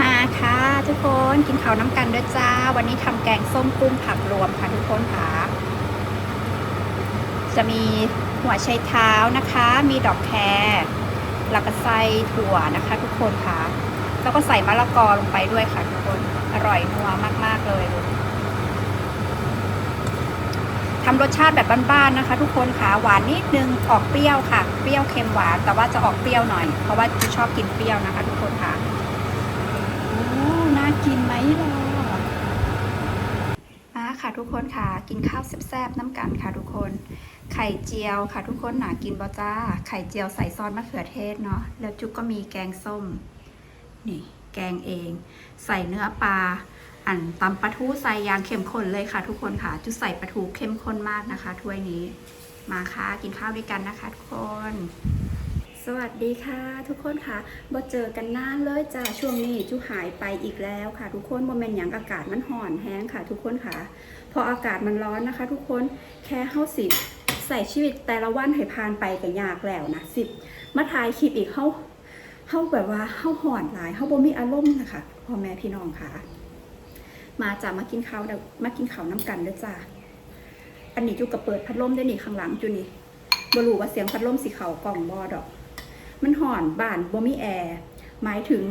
มาค่ะทุกคนกินข้าวน้ำกันด้วยจ้า วันนี้ทำแกงส้มกุ้งผักรวมค่ะทุกคนค่ะ จะมีหัวไชเท้านะคะ มีดอกแครแล้วก็ใส่ถั่วนะคะ ทุกคนค่ะ แล้วก็ใส่มะละกอลงไปด้วยค่ะทุกคนอร่อยนัวมาก ๆ เลยทำรสชาติแบบบ้านๆนะคะ ทุกคนค่ะหวานนิดนึงออกเปรี้ยวค่ะ เปรี้ยวเค็มหวาน แต่ว่าจะออกเปรี้ยวหน่อย เพราะว่าชอบกินเปรี้ยวนะคะ ทุกคนค่ะ กินไหมล่ะมาค่ะทุกคนค่ะ กินข้าวแซ่บๆน้ำกันค่ะทุกคน ไข่เจียวค่ะทุกคนหนากินบอจ้า ไข่เจียวใส่ซอสมะเขือเทศเนาะ แล้วจุกก็มีแกงส้ม นี่ แกงเอง ใส่เนื้อปลา อันตำปลาทูใส่ยางเข้มข้นเลยค่ะ ทุกคนค่ะ จุใส่ปลาทูเข้มข้นมากนะคะ ถ้วยนี้ มาค่ะ กินข้าวด้วยกันนะคะ ทุกคน สวัสดีค่ะทุกคนค่ะบ่เจอกันนานเลยจ้าช่วงนี้จุหายไปอีกแล้วค่ะ ทุกคนโมเมนต์อย่างอากาศมันห่อนแห้งค่ะ ทุกคนค่ะ พออากาศมันร้อนนะคะ ทุกคนแค่เฮาสิใส่ชีวิตแต่ละวันให้ผ่านไปก็ยากแล้วนะสิมาถ่ายคลิปอีกเฮาเฮาแบบว่าเฮาห่อนหลายเฮาบ่มีอารมณ์นะคะพ่อแม่พี่น้องค่ะ มาจ้ามากินข้าวมากินข้าวน้ำกันเด้อจ้าอันนี้จุกกระเปิดพัดลมได้นี่ข้างหลังจุนี่บ่รู้ว่าเสียงพัดลมสีเขากล่องบอดอก มันห่อนบ้านบ่มีแอร์หมายถึง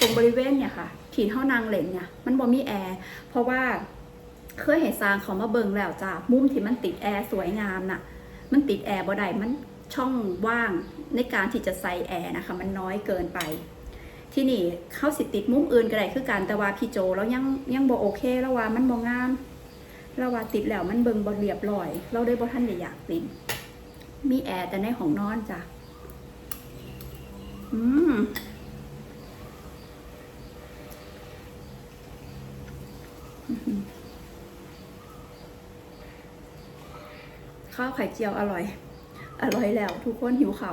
ตรงบริเวณเนี่ยค่ะที่เท่านางเหล่นเนี่ยมันบ่มีแอร์เพราะว่าเคยเห็นซางเขามาเบิ่งแล้วจ้ามุมที่มันติดแอร์สวยงามน่ะ มันติดแอร์บ่ได้มันช่องว่างในการที่จะใส่แอร์นะคะ มันน้อยเกินไป ที่นี่เข้าสิติดมุมอื่นก็ได้คือการแต่ว่าพี่โจแล้วยังยังบ่โอเคแล้วว่ามันบ่งามแล้วว่าติดแล้วมันเบิ่งบ่เรียบร้อย เราได้บ่ทันได้อยากติดมีแอร์แต่ในห้องนอนจ้ะ อืมข้าวไข่เจียวอร่อย อร่อยแล้ว ทุกคนหิวเข่า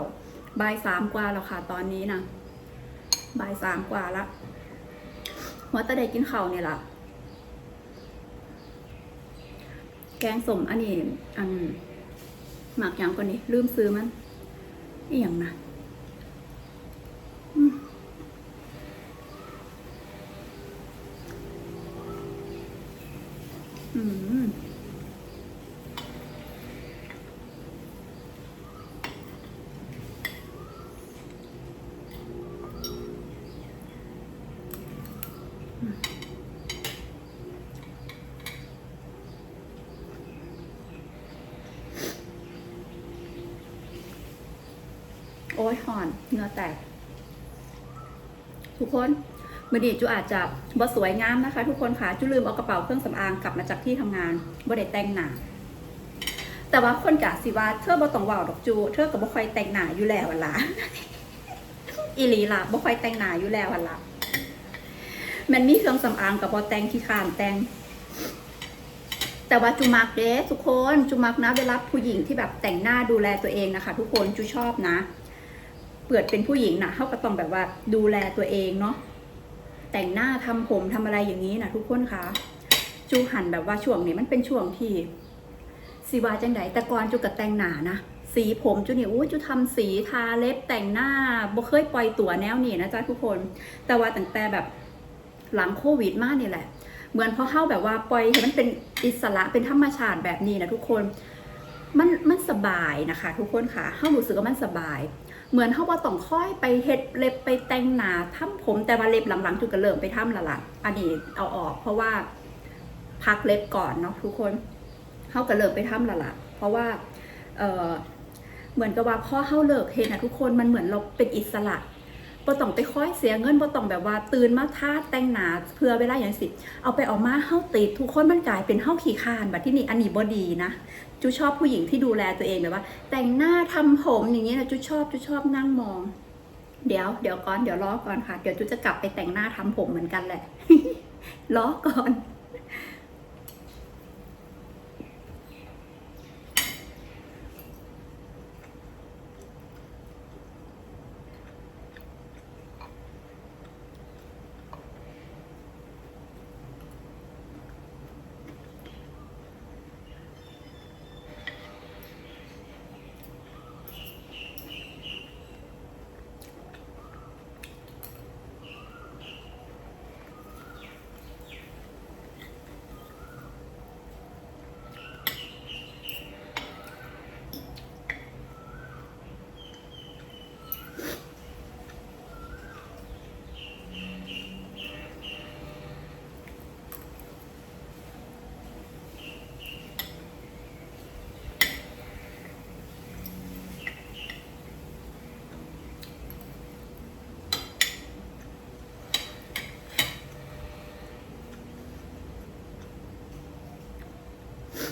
บ่ายสามกว่าแล้วค่ะ ตอนนี้นะบ่ายสามกว่าละหัวตะเดกินเข่าเนี่ยล่ะ แกงสมอันนี้ อันหมักอย่างกว่านี้ลืมซื้อมันอีหยังนะ โอ้ยหอนเหงื่อแตก ทุกคน มื่อดีจูอาจจะบ่สวยงามนะคะ ทุกคนค่ะจูลืมเอากระเป๋าเครื่องสำอางกลับมาจากที่ทำงานบ่ได้แต่งหน้าแต่ว่าคนกะสิว่าเธอบ่ต้องว้าดอกจู เธอก็บ่ค่อยแต่งหน้าอยู่แล้ววันล่ะอีหลีล่ะบ่ค่อยแต่งหน้าอยู่แล้ววันล่ะมันมีเครื่องสำอางกับบ่แต่งขี้ขานแต่งแต่ว่าจูมักเด้ทุกคนจูมักนะเวลาผู้หญิงที่แบบแต่งหน้าดูแลตัวเองนะคะ ทุกคนจูชอบนะ เปิดเป็นผู้หญิงนะเขาก็ต้องแบบว่าดูแลตัวเองเนาะ แต่งหน้าทำผมทำอะไรอย่างนี้นะทุกคนคะจูหันแบบว่าช่วงนี้มันเป็นช่วงที่สีวาจังไดแต่ก่อนจูกับแต่งหน้านะสีผมจูนี่อู้จูทำสีทาเล็บแต่งหน้าบ่เคยปล่อยตัวแนวนี้นะจ๊ะทุกคน แต่ว่าตั้งแต่แบบหลังโควิดมากนี่แหละ เหมือนพอเข้าแบบว่าปล่อยให้มันเป็นอิสระเป็นธรรมชาติแบบนี้นะทุกคนมันมันสบายนะคะ ทุกคนค่ะเข้ารู้สึกว่ามันสบาย เหมือนเขาว่าต้องค่อยไปเฮ็ดเล็บไปแต่งหนาทำผมแต่ว่าเล็บหลังๆจุกระเริ่มไปทำและล่ะอันนี้เอาออก เพราะว่าพักเล็บก่อนเนาะทุกคนเขากระเริ่มไปทำและล่ะเพราะว่าเออเหมือนกับว่าพ่อเข้าเลิกเห็นนะทุกคนมันเหมือนเราเป็นอิสระ บ่ต้องไปค่อยเสียเงินบ่ต้องแบบว่าตื่นมาทาแต่งหน้าเพื่อเวลาอย่างสิ เอาไปออกมาเข้าติดทุกคนมันกลายเป็นเข้าขี้คานแบบที่นี่อันนี้บ่ดีนะจูชอบผู้หญิงที่ดูแลตัวเองแบบว่า แต่งหน้าทำผมอย่างนี้นะจูชอบจูชอบนั่งมอง เดี๋ยวเดี๋ยวก่อนเดี๋ยวรอก่อนค่ะ เดี๋ยวจูจะกลับไปแต่งหน้าทำผมเหมือนกันแหละรอก่อน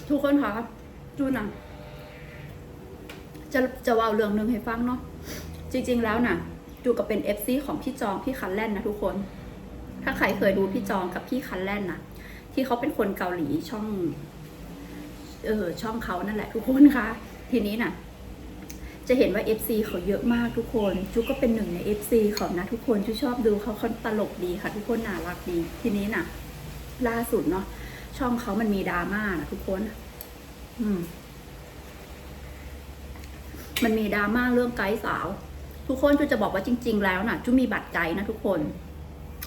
ทุกคนคะจูนะจะจะเว่าเรื่องหนึ่งให้ฟังเนาะจริง ๆ แล้วน่ะ จูก็เป็น FC ของพี่จองพี่คันแลนนะทุกคน ถ้าใครเคยดูพี่จองกับพี่คันแลนนะที่เขาเป็นคนเกาหลีช่องเออช่องเขานั่นแหละทุกคนคะทีนี้น่ะ จะเห็นว่า FC เขาเยอะมากทุกคนจุก็เป็นหนึ่งใน FC เขานะทุกคนจุชอบดูเขาเขาตลกดีค่ะ ทุกคนน่ารักดี ทีนี้น่ะ ล่าสุดเนาะ ช่องเขามันมีดราม่านะทุกคน อืม มันมีดราม่าเรื่องไกด์สาว ทุกคนจุจะบอกว่าจริง ๆ แล้วน่ะจุมีบัตรไกด์นะทุกคน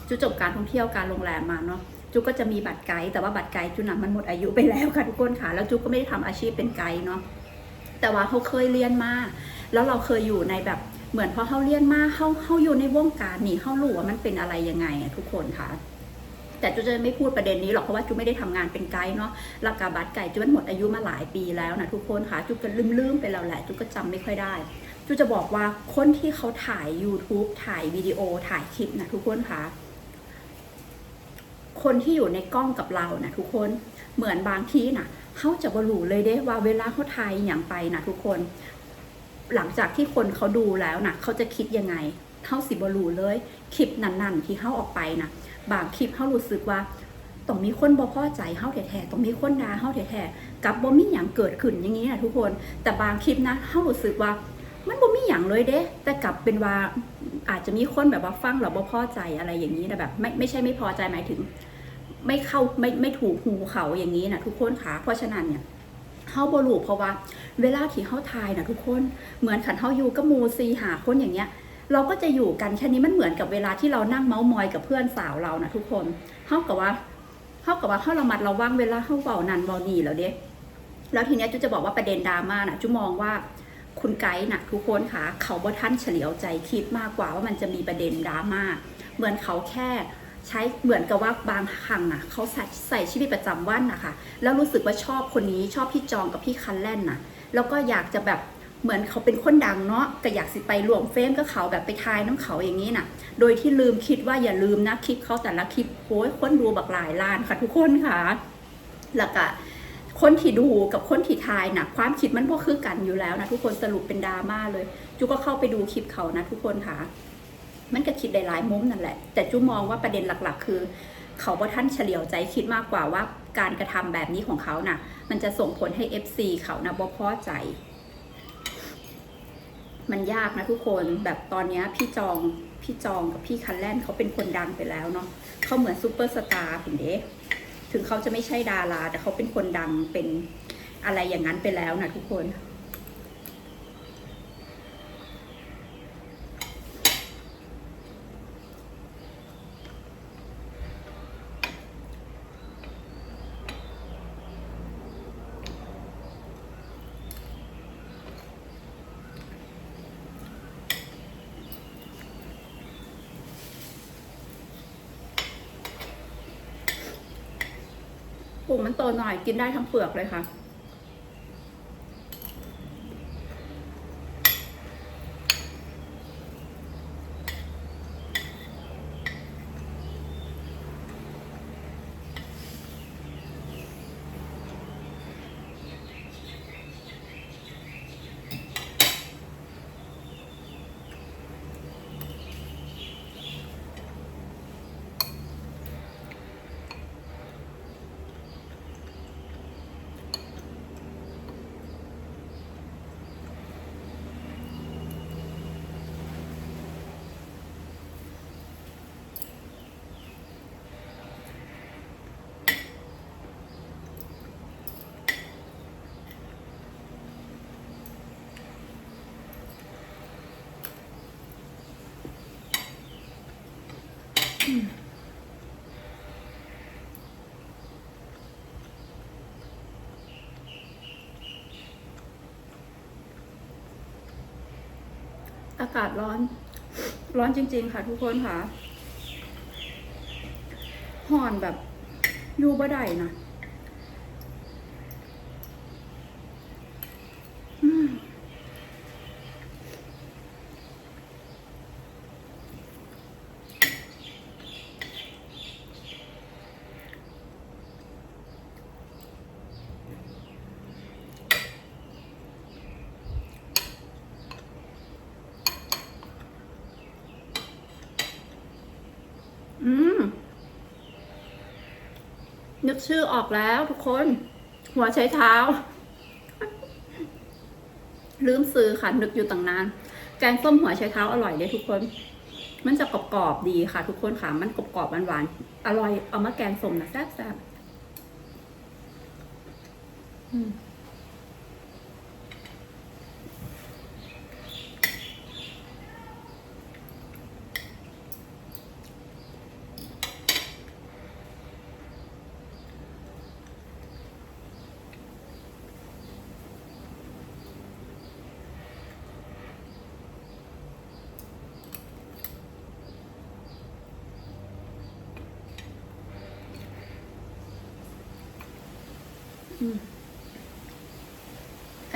จุจบการท่องเที่ยวการโรงแรมมาเนาะจุก็จะมีบัตรไกด์แต่ว่าบัตรไกด์จุนะมันหมดอายุไปแล้วค่ะทุกคนค่ะแล้วจุก็ไม่ได้ทำอาชีพเป็นไกด์เนาะแต่ว่าเขาเคยเรียนมาแล้วเราเคยอยู่ในแบบเหมือนพอเขาเรียนมาเขาเขาอยู่ในวงการนี่เขารู้ว่ามันเป็นอะไรยังไงอะทุกคนค่ะ แต่จูจะไม่พูดประเด็นนี้หรอกเพราะว่าจูไม่ได้ทำงานเป็นไกด์เนาะราคาบัตรไก่จูมันหมดอายุมาหลายปีแล้วนะทุกคนค่ะจูก็ลืมๆไปแล้วแหละจูก็จำไม่ค่อยได้จูจะบอกว่าคนที่เขาถ่าย YouTube ถ่ายวิดีโอถ่ายคลิปนะทุกคนค่ะคนที่อยู่ในกล้องกับเรานะทุกคนเหมือนบางทีน่ะเขาจะบรูเลยเด้ว่าเวลาเขาถ่ายอย่างไปนะทุกคน หลังจากที่คนเขาดูแล้วนะเขาจะคิดยังไงเขาสิบรูเลยคลิปนั้นๆที่เขาออกไปนะ บางคลิปเขารู้สึกว่าต้องมีคนบ่พอใจเฮาแท้ๆต้องมีคนด่าเฮาแท้ๆกับบ่มีหยังเกิดขึ้นอย่างนี้นะทุกคน แต่บางคลิปนะเฮารู้สึกว่ามันบ่มีหยังเลยเด้ แต่กลับเป็นว่าอาจจะมีคนแบบว่าฟังแล้วบ่พอใจอะไรอย่างนี้นะแบบไม่ไม่ใช่ไม่พอใจหมายถึง ไม่เข้าไม่ไม่ถูกหูเขาอย่างนี้นะทุกคนค่ะเพราะฉะนั้นเนี่ยเฮาบ่รู้เพราะว่า เวลาที่เฮาทายนะทุกคนเหมือนขันเฮาอยู่กับมูซีหาคนอย่างเงี้ย เราก็จะอยู่กันแค่นี้มันเหมือนกับเวลาที่เรานั่งเมาส์มอยกับเพื่อนสาวเรานะทุกคนเท่ากับว่าเท่ากับว่าเขาระมัดระวังเวลาเขาเบานันเบานีแล้วเด้แล้วทีเนี้ยจุจะบอกว่าประเด็นดราม่านะจุมองว่าคุณไกด์นะทุกคนค่ะเขาบ่ท่านเฉลียวใจคิดมากกว่าว่ามันจะมีประเด็นดราม่าเหมือนเขาแค่ใช้เหมือนกับว่าบางครั้งอะเขาใส่ใส่ชีวิตประจำวันนะคะแล้วรู้สึกว่าชอบคนนี้ชอบพี่จองกับพี่คันแล่นน่ะแล้วก็อยากจะแบบ เหมือนเขาเป็นคนดังเนาะก็อยากสิไปรวมเฟรมกับเขาแบบไปทายน้ำเขาอย่างนี้น่ะ โดยที่ลืมคิดว่าอย่าลืมนะคลิปเขาแต่ละคลิปโอ้ยคนดูบักหลายล้านค่ะทุกคนค่ะแล้วก็คนที่ดูกับคนที่ทายนะความคิดมันพอคือกันอยู่แล้วนะทุกคนสรุปเป็นดราม่าเลยจูก็เข้าไปดูคลิปเขานะทุกคนค่ะ มันก็คิดได้หลายมุมนั่นแหละ แต่จูมองว่าประเด็นหลักๆ คือ เขาว่าท่านเฉลียวใจคิดมากกว่าว่าการกระทำแบบนี้ของเขาน่ะ มันจะส่งผลให้ FC เขานะบ่พอใจ มันยากนะทุกคนแบบตอนนี้พี่จองพี่จองกับพี่คันแลนเขาเป็นคนดังไปแล้วเนาะเขาเหมือนซูเปอร์สตาร์เห็นเด้ถึงเขาจะไม่ใช่ดารา แต่เขาเป็นคนดังเป็นอะไรอย่างนั้นไปแล้วนะทุกคน มันโตหน่อยกินได้ทั้งเปลือกเลยค่ะ อากาศร้อน ร้อนจริง ๆ ค่ะ ทุกคนค่ะห่อนแบบอยู่บ่ได้นะอืม ม นึกชื่อออกแล้วทุกคน หัวใช้เท้า ลืมซื้อค่ะ นึกอยู่ตั้งนาน แกงส้มหัวใช้เท้าอร่อยเลยทุกคน มันจะกรอบๆดีค่ะ ทุกคนค่ะ มันกรอบๆหวานๆอร่อย เอามาแกงส้มนะแซ่บๆ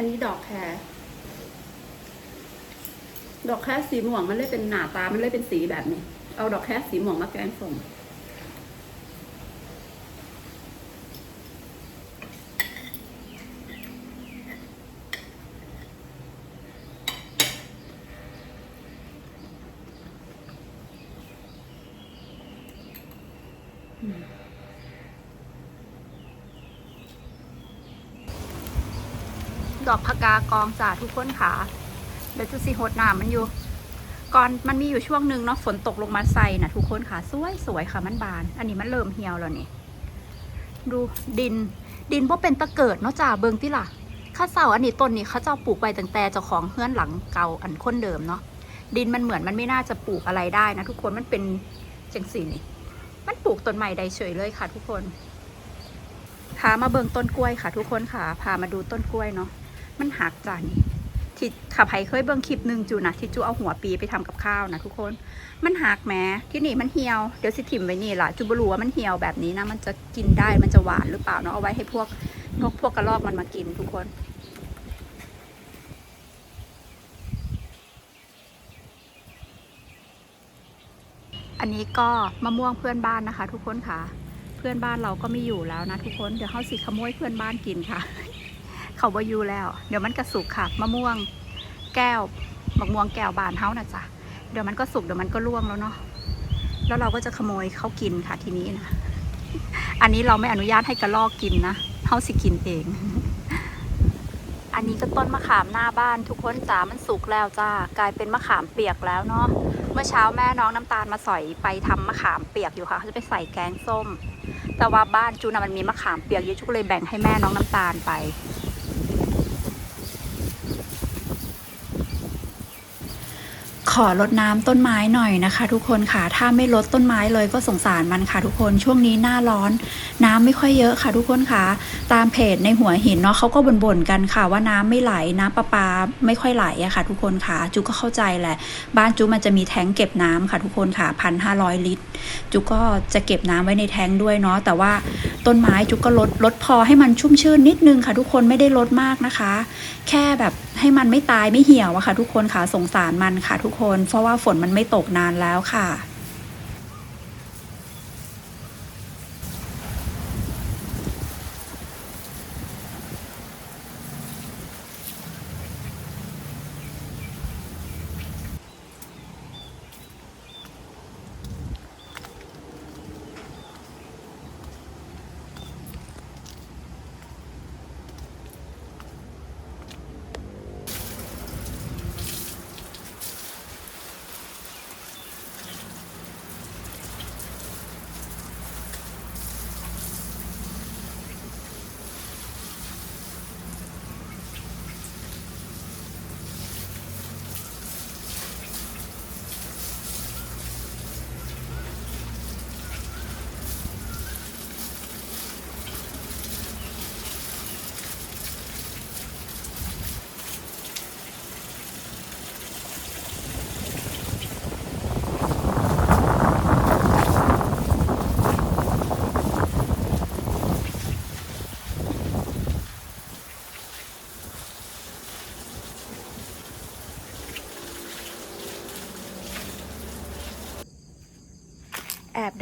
นนี้ดอกแครดอกแครสีม่วงมันเลยเป็นหนาตา มันเลยเป็นสีแบบนี้ เอาดอกแครสีม่วงมาแกงส้ม อกพะกากองจ้าทุกคนค่ะเดี๋ยวจุสีโหดหน้ำมันอยู่ ก่อนมันมีอยู่ช่วงหนึ่งเนาะฝนตกลงมาใส่นะทุกคนค่ะ สวยสวยค่ะมันบาน อันนี้มันเริ่มเหี่ยวแล้วนี่ดูดิน ดินพวกเป็นตะเกิดเนาะจ้าเบิงที่ล่ะข้าเสาอันนี้ต้นนี้เขาเจ้าปลูกไปตั้งแต่เจ้าของเฮือนหลังเก่าอันค้นเดิมเนาะดินมันเหมือนมันไม่น่าจะปลูกอะไรได้นะทุกคนมันเป็นจังสีนี่ มันปลูกต้นใหม่ได้เฉยเลยค่ะ ทุกคนพามาเบิงต้นกล้วยค่ะ ทุกคนค่ะ พามาดูต้นกล้วยเนาะ มันหักจ้านี่ที่ขับไผ่เคยเบิ่งคลิปหนึ่งจูนะที่จูเอาหัวปีไปทำกับข้าวนะทุกคน มันหักแม้ที่นี่มันเหี่ยว เดี๋ยวสิถิ่มไว้นี่ล่ะจูบรู้ว่ามันเหี่ยวแบบนี้นะ มันจะกินได้ มันจะหวานหรือเปล่าเนาะ เอาไว้ให้พวกนกพวกกระรอกมันมากินทุกคนอันนี้ก็มะม่วงเพื่อนบ้านนะคะ ทุกคนค่ะ เพื่อนบ้านเราก็ไม่อยู่แล้วนะทุกคน เดี๋ยวเขาสิขโมยเพื่อนบ้านกินค่ะ เขาบอยู่แล้ว เดี๋ยวมันกระสุกค่ะ มะม่วงแก้วมะม่วงแก้วบานเฮานะจ๊ะเดี๋ยวมันก็สุกเดี๋ยวมันก็ร่วงแล้วเนาะแล้วเราก็จะขโมยเขากินค่ะทีนี้นะอันนี้เราไม่อนุญาตให้กระลอกกินนะเฮาสิกินเอง อันนี้ก็ต้นมะขามหน้าบ้าน ทุกคนจ้ามันสุกแล้วจ้ากลายเป็นมะขามเปียกแล้วเนาะเมื่อเช้าแม่น้องน้ำตาลมาสอยไปทำมะขามเปียกอยู่ค่ะเขาจะไปใส่แกงส้ม แต่ว่าบ้านจูนะมันมีมะขามเปียกเยอะจูก็เลยแบ่งให้แม่น้องน้ำตาลไป ขอลดน้ำต้นไม้หน่อยนะคะ ทุกคนค่ะถ้าไม่ลดต้นไม้เลยก็สงสารมันค่ะ ทุกคนช่วงนี้หน้าร้อน น้ำไม่ค่อยเยอะค่ะ ทุกคนค่ะตามเพจในหัวหินเนาะเขาก็บ่นๆกันค่ะว่าน้ำไม่ไหลน้ำประปาไม่ค่อยไหลอะค่ะ ทุกคนค่ะจุก็เข้าใจแหละ บ้านจุมันจะมีแท้งเก็บน้ำค่ะ ทุกคนค่ะพันห้าร้อยลิตร จุก็จะเก็บน้ำไว้ในแท้งด้วยเนาะแต่ว่าต้นไม้จุก็ลดลดพอให้มันชุ่มชื่นนิดนึงค่ะ ทุกคนไม่ได้ลดมากนะคะ แค่แบบให้มันไม่ตายไม่เหี่ยวอะค่ะ ทุกคนค่ะสงสารมันค่ะทุกคนเพราะว่าฝนมันไม่ตกนานแล้วค่ะ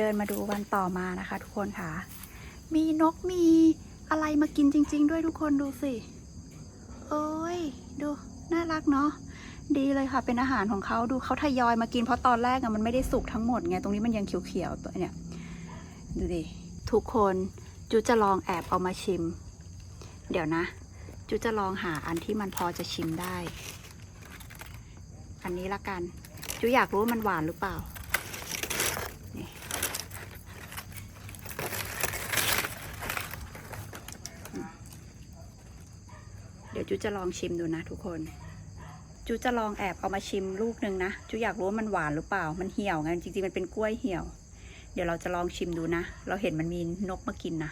เดินมาดูวันต่อมานะคะ ทุกคนค่ะ มีนกมีอะไรมากินจริง ๆ ด้วยทุกคนดูสิเอ้ยดูน่ารักเนาะดีเลยค่ะเป็นอาหารของเขาดูเขาทยอยมากินเพราะตอนแรกอะมันไม่ได้สุกทั้งหมดไงตรงนี้มันยังเขียวๆตัวเนี่ยดูดิทุกคนจูจะลองแอบเอามาชิม เดี๋ยวนะจูจะลองหาอันที่มันพอจะชิมได้ อันนี้ละกันจูอยากรู้ว่ามันหวานหรือเปล่า นี่ เดี๋ยว จูจะลองชิมดูนะทุกคนจูจะลองแอบเอามาชิมลูกหนึ่งนะจูอยากรู้ว่ามันหวานหรือเปล่า มันเหี่ยวไงจริงๆมันเป็นกล้วยเหี่ยว เดี๋ยวเราจะลองชิมดูนะ เราเห็นมันมีนกมากินนะ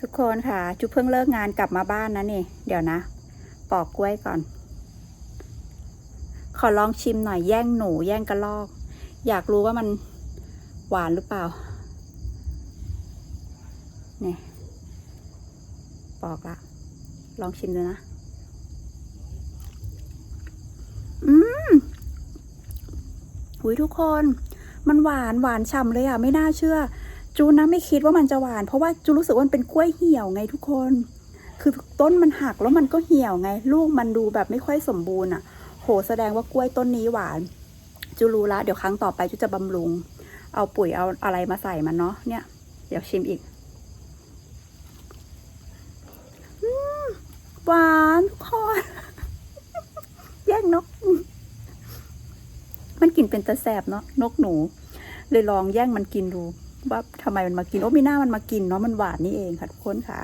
ทุกคนค่ะจูเพิ่งเลิกงานกลับมาบ้านนะนี่ เดี๋ยวนะ ปอกกล้วยก่อน ขอลองชิมหน่อยแย่งหนูแย่งกระลอก อยากรู้ว่ามันหวานหรือเปล่า นี่ ปอกละลองชิมดูนะ อืมหุยทุกคน มันหวานหวานฉ่ำเลยอะ ไม่น่าเชื่อ จูนะไม่คิดว่ามันจะหวาน เพราะว่าจูรู้สึกว่ามันเป็นกล้วยเหี่ยวไงทุกคน คือต้นมันหักแล้วมันก็เหี่ยวไง ลูกมันดูแบบไม่ค่อยสมบูรณ์อะ โหแสดงว่ากล้วยต้นนี้หวาน จูรู้ละเดี๋ยวครั้งต่อไปจูจะบำรุง เอาปุ๋ยเอาอะไรมาใส่มันเนาะเนี่ย เดี๋ยวชิมอีก อืม หวานทุกคนแย่งนก มันกินเป็นตะแสบเนาะนกหนู เลยลองแย่งมันกินดู ว่าทำไมมันมากิน โอ้มีหน้ามันมากินเนาะมันหวานนี่เองค่ะทุกคนค่ะ